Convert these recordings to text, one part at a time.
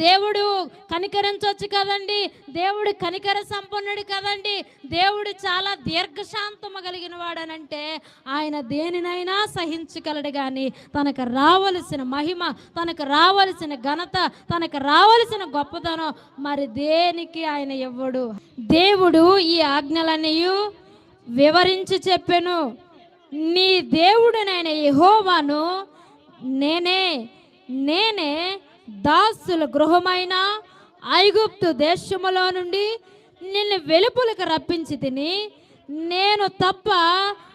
దేవుడు కనికరించవచ్చు కదండి. దేవుడు కనికర సంపన్నుడు కదండి. దేవుడు చాలా దీర్ఘశాంతము కలిగిన వాడనంటే ఆయన దేనినైనా సహించగలడు కానీ తనకు రావలసిన మహిమ తనకు రావలసిన ఘనత తనకు రావలసిన గొప్పతనం మరి దేనికి ఆయన ఇవ్వడు దేవుడు ఈ ఆజ్ఞలన్నీ వివరించి చెప్పెను. నీ దేవుడునైన యహోవాను నేనే నేనే దాసుల గృహమైన ఐగుప్తు దేశములో నుండి నిన్ను వెలుపులకు రప్పించి తిని నేను తప్ప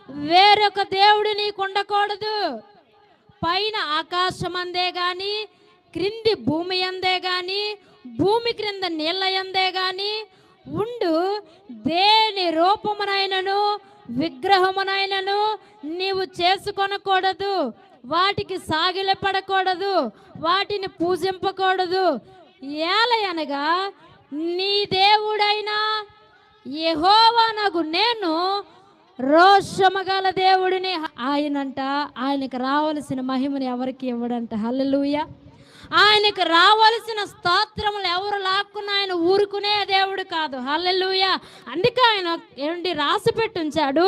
వేరొక దేవుడు నీకు ఉండకూడదు. పైన ఆకాశం అందే గాని క్రింది భూమి అందే గాని భూమి క్రింద నీళ్ళ అందే గాని ఉండు దేని రూపమునైనను విగ్రహమునైనను నీవు చేసుకొనకూడదు. వాటికి సాగిలపడకూడదు వాటిని పూజింపకూడదు. ఏలయనగా నీ దేవుడైనా యెహోవానగు నేను రోషమగల దేవుడిని. ఆయనంట ఆయనకు రావలసిన మహిమని ఎవరికి ఇవ్వడంట? హల్లెలూయా. ఆయనకు రావలసిన స్తోత్రములు ఎవరు లాక్కున్నా ఆయన ఊరుకునే దేవుడు కాదు. హల్లెలూయ. అందుకే ఆయన ఏంటి రాసి పెట్టుంచాడు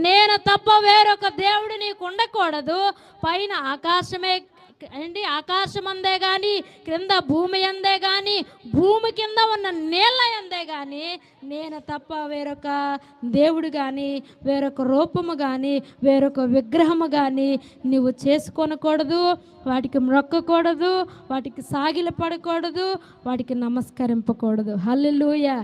నేను తప్ప వేరొక దేవుడు నీకు ఉండకూడదు పైన ఆకాశమే అండి ఆకాశం అందే కానీ క్రింద భూమి అందే కానీ భూమి కింద ఉన్న నీళ్ళ అందే కానీ నేను తప్ప వేరొక దేవుడు కానీ వేరొక రూపము కానీ వేరొక విగ్రహము కానీ నువ్వు చేసుకొనకూడదు వాటికి మొక్కకూడదు వాటికి సాగిల పడకూడదు వాటికి నమస్కరింపకూడదు. హల్లెలూయా.